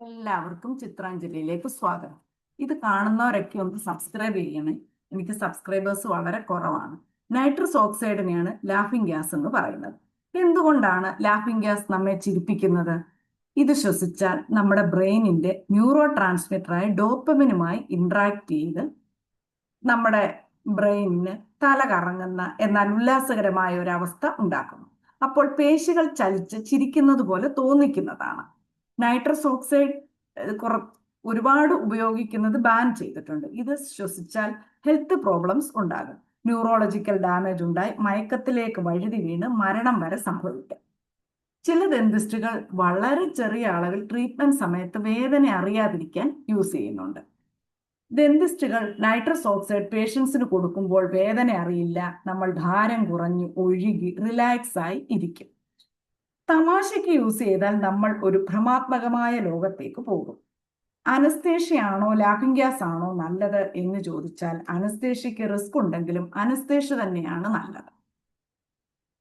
എല്ലാവർക്കും ചിത്രാഞ്ജലിയിലേക്ക് സ്വാഗതം. ഇത് കാണുന്നവരൊക്കെ ഒന്ന് സബ്സ്ക്രൈബ് ചെയ്യണേ. എനിക്ക് സബ്സ്ക്രൈബേഴ്സ് വളരെ കുറവാണ്. നൈട്രസ് ഓക്സൈഡിനെയാണ് ലാഫിംഗ് ഗ്യാസ് എന്ന് പറയുന്നത്. എന്തുകൊണ്ടാണ് ലാഫിംഗ് ഗ്യാസ് നമ്മെ ചിരിപ്പിക്കുന്നത്? ഇത് ശ്വസിച്ചാൽ നമ്മുടെ ബ്രെയിനിന്റെ ന്യൂറോ ട്രാൻസ്മിറ്ററായ ഡോപ്പമിനുമായി ഇന്ററാക്ട് ചെയ്ത് നമ്മുടെ ബ്രെയിനിന് തല കറങ്ങുന്ന എന്നാൽ ഉല്ലാസകരമായ ഒരു അവസ്ഥ ഉണ്ടാക്കുന്നു. അപ്പോൾ പേശികൾ ചലിച്ച് ചിരിക്കുന്നത് പോലെ തോന്നിക്കുന്നതാണ്. നൈട്രസ് ഓക്സൈഡ് കുറ ഒരുപാട് ഉപയോഗിക്കുന്നത് ബാൻ ചെയ്തിട്ടുണ്ട്. ഇത് ശ്വസിച്ചാൽ ഹെൽത്ത് പ്രോബ്ലംസ് ഉണ്ടാകും. ന്യൂറോളജിക്കൽ ഡാമേജ് ഉണ്ടായി മയക്കത്തിലേക്ക് വഴുതി വീണ് മരണം വരെ സംഭവിക്കാം. ചില ഡെന്റിസ്റ്റുകൾ വളരെ ചെറിയ അളവിൽ ട്രീറ്റ്മെന്റ് സമയത്ത് വേദന അറിയാതിരിക്കാൻ യൂസ് ചെയ്യുന്നുണ്ട്. ഡെന്റിസ്റ്റുകൾ നൈട്രസ് ഓക്സൈഡ് പേഷ്യൻസിന് കൊടുക്കുമ്പോൾ വേദന അറിയില്ല നമ്മൾ ഭാരം കുറഞ്ഞു ഒഴുകി റിലാക്സ് ആയി ഇരിക്കും. തമാശയ്ക്ക് യൂസ് ചെയ്താൽ നമ്മൾ ഒരു ഭ്രമാത്മകമായ ലോകത്തേക്ക് പോകും. അനസ്തേഷ്യയാണോ ലാഫിംഗ് ഗ്യാസ് ആണോ നല്ലത് എന്ന് ചോദിച്ചാൽ അനസ്തേഷ്യക്ക് റിസ്ക് ഉണ്ടെങ്കിലും അനസ്തേഷ്യ തന്നെയാണ് നല്ലത്.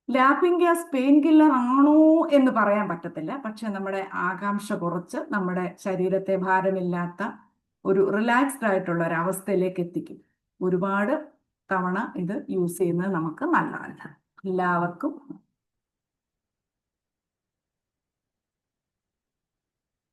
ലാഫിംഗ് ഗ്യാസ് പെയിൻ കില്ലർ ആണോ എന്ന് പറയാൻ പറ്റത്തില്ല. പക്ഷെ നമ്മുടെ ആകാംക്ഷ കുറച്ച് നമ്മുടെ ശരീരത്തെ ഭാരമില്ലാത്ത ഒരു റിലാക്സ്ഡ് ആയിട്ടുള്ള ഒരു അവസ്ഥയിലേക്ക് എത്തിക്കും. ഒരുപാട് തവണ ഇത് യൂസ് ചെയ്യുന്നത് നമുക്ക് നല്ലതല്ല. എല്ലാവർക്കും